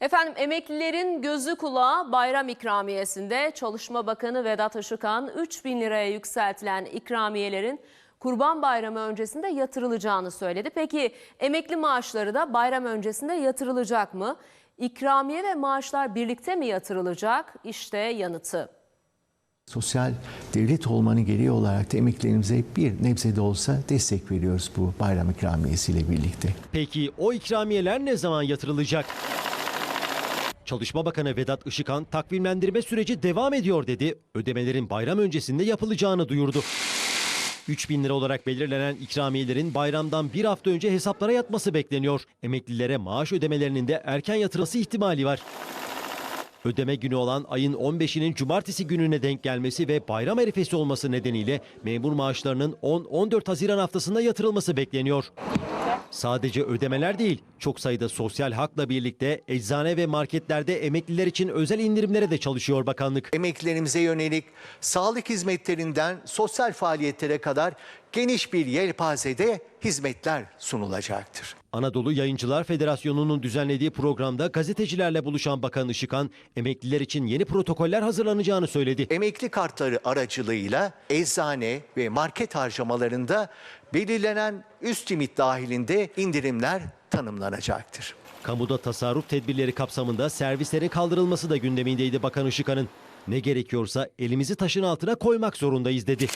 Efendim emeklilerin gözü kulağı bayram ikramiyesinde Çalışma Bakanı Vedat Işıkhan 3 bin liraya yükseltilen ikramiyelerin Kurban Bayramı öncesinde yatırılacağını söyledi. Peki emekli maaşları da bayram öncesinde yatırılacak mı? İkramiye ve maaşlar birlikte mi yatırılacak? İşte yanıtı. Sosyal devlet olmanın gereği olarak da emeklilerimize bir nebze de olsa destek veriyoruz bu bayram ikramiyesiyle birlikte. Peki o ikramiyeler ne zaman yatırılacak? Çalışma Bakanı Vedat Işıkhan takvimlendirme süreci devam ediyor dedi. Ödemelerin bayram öncesinde yapılacağını duyurdu. 3 bin lira olarak belirlenen ikramiyelerin bayramdan bir hafta önce hesaplara yatması bekleniyor. Emeklilere maaş ödemelerinin de erken yatırılması ihtimali var. Ödeme günü olan ayın 15'inin cumartesi gününe denk gelmesi ve bayram arifesi olması nedeniyle memur maaşlarının 10-14 Haziran haftasında yatırılması bekleniyor. Sadece ödemeler değil, çok sayıda sosyal hakla birlikte eczane ve marketlerde emekliler için özel indirimlere de çalışıyor bakanlık. Emeklilerimize yönelik sağlık hizmetlerinden sosyal faaliyetlere kadar geniş bir yelpazede hizmetler sunulacaktır. Anadolu Yayıncılar Federasyonu'nun düzenlediği programda gazetecilerle buluşan Bakan Işıkhan, emekliler için yeni protokoller hazırlanacağını söyledi. Emekli kartları aracılığıyla eczane ve market harcamalarında belirlenen üst limit dahilinde indirimler tanımlanacaktır. Kamuda tasarruf tedbirleri kapsamında servislerin kaldırılması da gündemindeydi Bakan Işıkhan'ın. Ne gerekiyorsa elimizi taşın altına koymak zorundayız dedi.